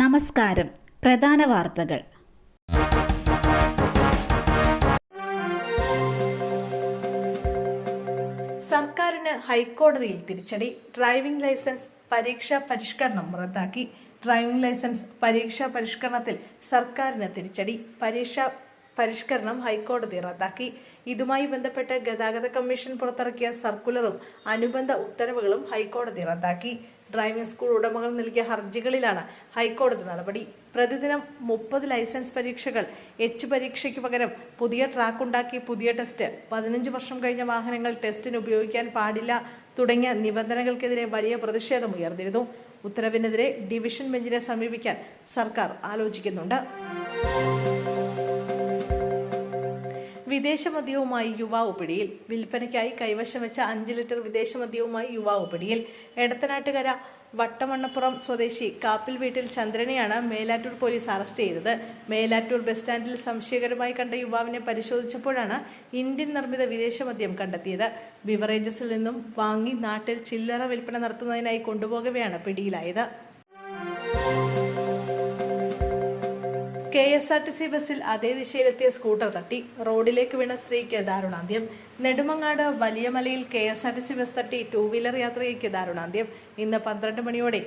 നമസ്കാരം. പ്രധാന വാർത്തകൾ. സർക്കാരിന് ഹൈക്കോടതിയിൽ തിരിച്ചടി. ഡ്രൈവിംഗ് ലൈസൻസ് പരീക്ഷാ പരിഷ്കരണം റദ്ദാക്കി. ഡ്രൈവിംഗ് ലൈസൻസ് പരീക്ഷാ പരിഷ്കരണത്തിൽ സർക്കാരിന് തിരിച്ചടി. പരീക്ഷാ പരിഷ്കരണം ഹൈക്കോടതി റദ്ദാക്കി. ഇതുമായി ബന്ധപ്പെട്ട് ഗതാഗത കമ്മീഷൻ പുറത്തിറക്കിയ സർക്കുലറും അനുബന്ധ ഉത്തരവുകളും ഹൈക്കോടതി റദ്ദാക്കി. ഡ്രൈവിംഗ് സ്കൂൾ ഉടമകൾ നൽകിയ ഹർജികളിലാണ് ഹൈക്കോടതി നടപടി. പ്രതിദിനം മുപ്പത് ലൈസൻസ് പരീക്ഷകൾ എച്ച് പരീക്ഷയ്ക്ക് പകരം പുതിയ ട്രാക്ക് ഉണ്ടാക്കി പുതിയ ടെസ്റ്റ് പതിനഞ്ച് വർഷം കഴിഞ്ഞ വാഹനങ്ങൾ ടെസ്റ്റിന് ഉപയോഗിക്കാൻ പാടില്ല തുടങ്ങിയ നിബന്ധനകൾക്കെതിരെ വലിയ പ്രതിഷേധം ഉയർന്നിരുന്നു. ഉത്തരവിനെതിരെ ഡിവിഷൻ ബെഞ്ചിനെ സമീപിക്കാൻ സർക്കാർ ആലോചിക്കുന്നുണ്ട്. വിദേശമദ്യവുമായി യുവാവ് പിടിയിൽ. വിൽപ്പനയ്ക്കായി കൈവശം വെച്ച അഞ്ച് ലിറ്റർ വിദേശമദ്യവുമായി യുവാവ് പിടിയിൽ. എടത്തനാട്ടുകര വട്ടമണ്ണപ്പുറം സ്വദേശി കാപ്പിൽ വീട്ടിൽ ചന്ദ്രനെയാണ് മേലാറ്റൂർ പോലീസ് അറസ്റ്റ് ചെയ്തത്. മേലാറ്റൂർ ബസ് സ്റ്റാൻഡിൽ സംശയകരമായി കണ്ട യുവാവിനെ പരിശോധിച്ചപ്പോഴാണ് ഇന്ത്യൻ നിർമ്മിത വിദേശമദ്യം കണ്ടെത്തിയത്. ബിവറേജസിൽ നിന്നും വാങ്ങി നാട്ടിൽ ചില്ലറ വിൽപ്പന നടത്തുന്നതിനായി കൊണ്ടുപോകവെയാണ് പിടിയിലായത്. K S R T C ബസ്സിൽ അതേ ദിശയിലെത്തിയ സ്കൂട്ടർ തട്ടി. റോഡിലേക്ക് വീണ സ്ത്രീക്ക് ദാരുണാന്ത്യം. Nedumangad വലിയമലയിൽ K S R T C bus തട്ടി ടൂ വീലർ യാത്രികയ്ക്ക് ദാരുണാന്ത്യം. ഇന്ന് പന്ത്രണ്ട് മണിയോടെ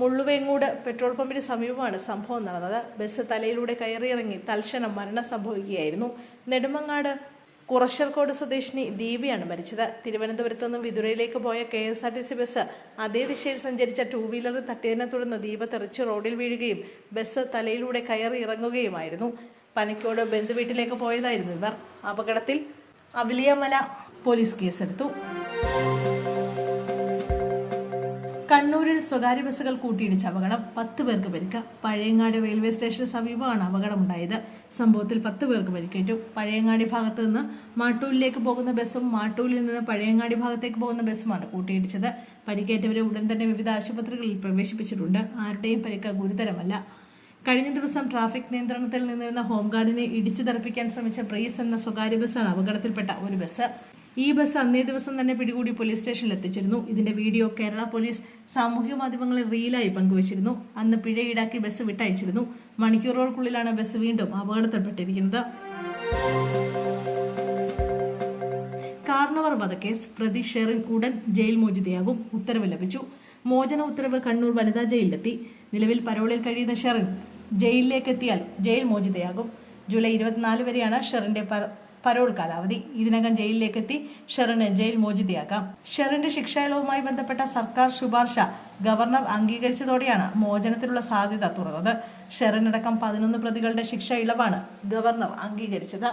മുള്ളുവേങ്ങൂട് പെട്രോൾ പമ്പിന് സമീപമാണ് സംഭവം നടന്നത്. ബസ് തലയിലൂടെ കയറിയിറങ്ങി തൽക്ഷണം മരണം സംഭവിക്കുകയായിരുന്നു. നെടുമങ്ങാട് കുറശ്ശർക്കോട് സ്വദേശിനി ദീപയാണ് മരിച്ചത്. തിരുവനന്തപുരത്ത് നിന്നും വിതുരയിലേക്ക് പോയ K S R T C bus അതേ ദിശയിൽ സഞ്ചരിച്ച ടൂ വീലർ തട്ടിയതിനെ തുടർന്ന് ദീപ തെറിച്ച് റോഡിൽ വീഴുകയും ബസ് തലയിലൂടെ കയറി ഇറങ്ങുകയുമായിരുന്നു. പനിക്കോട് ബന്ധുവീട്ടിലേക്ക് പോയതായിരുന്നു ഇവർ. അപകടത്തിൽ അവലിയമല പോലീസ് കേസെടുത്തു. കണ്ണൂരിൽ സ്വകാര്യ ബസ്സുകൾ കൂട്ടിയിടിച്ച അപകടം. പത്ത് പേർക്ക് പരിക്ക്. പഴയങ്ങാടി റെയിൽവേ സ്റ്റേഷന് സമീപമാണ് അപകടമുണ്ടായത്. സംഭവത്തിൽ പത്ത് പേർക്ക് പരിക്കേറ്റു. പഴയങ്ങാടി ഭാഗത്ത് നിന്ന് മാട്ടൂലിലേക്ക് പോകുന്ന ബസ്സും മാട്ടൂലിൽ നിന്ന് പഴയങ്ങാടി ഭാഗത്തേക്ക് പോകുന്ന ബസ്സുമാണ് കൂട്ടിയിടിച്ചത്. പരിക്കേറ്റവരെ ഉടൻ തന്നെ വിവിധ ആശുപത്രികളിൽ പ്രവേശിപ്പിച്ചിട്ടുണ്ട്. ആരുടെയും പരിക്ക് ഗുരുതരമല്ല. കഴിഞ്ഞ ദിവസം ട്രാഫിക് നിയന്ത്രണത്തിൽ നിന്നിരുന്ന ഹോംഗാർഡിനെ ഇടിച്ചു തെറിപ്പിക്കാൻ ശ്രമിച്ച പ്രീസ് എന്ന സ്വകാര്യ ബസ്സാണ് അപകടത്തിൽപ്പെട്ട ഒരു ബസ്. ഈ ബസ് അന്നേ ദിവസം തന്നെ പിടികൂടി പോലീസ് സ്റ്റേഷനിൽ എത്തിച്ചിരുന്നു. ഇതിന്റെ വീഡിയോ കേരള പോലീസ് സാമൂഹ്യ മാധ്യമങ്ങളിൽ റീലായി പങ്കുവച്ചിരുന്നു. അന്ന് പിഴ ഈടാക്കി ബസ് വിട്ടയച്ചിരുന്നു. മണിക്കൂറുകൾക്കുള്ളിലാണ് ബസ് വീണ്ടും അപകടത്തിൽപ്പെട്ടിരിക്കുന്നത്. കാർണവർ വധക്കേസ് പ്രതി ഷെറിൻ ഉടൻ ജയിൽ മോചിതയാകും. ഉത്തരവ് ലഭിച്ചു. മോചന ഉത്തരവ് കണ്ണൂർ വനിതാ ജയിലിലെത്തി. നിലവിൽ പരോളിൽ കഴിയുന്ന ഷെറിൻ ജയിലിലേക്ക് എത്തിയാൽ ജയിൽ മോചിതയാകും. ജൂലൈ ഇരുപത്തിനാല് വരെയാണ് ഷെറിന്റെ പരോൾ കാലാവധി. ഇതിനകം ജയിലിലേക്ക് എത്തി ഷെറിന് ജയിൽ മോചിതയാക്കാം. ഷെറിന്റെ ശിക്ഷായിളവുമായി ബന്ധപ്പെട്ട സർക്കാർ ശുപാർശ ഗവർണർ അംഗീകരിച്ചതോടെയാണ് മോചനത്തിനുള്ള സാധ്യത തുറന്നത്. ഷെറിനടക്കം പതിനൊന്ന് പ്രതികളുടെ ശിക്ഷ ഇളവാണ് ഗവർണർ അംഗീകരിച്ചത്.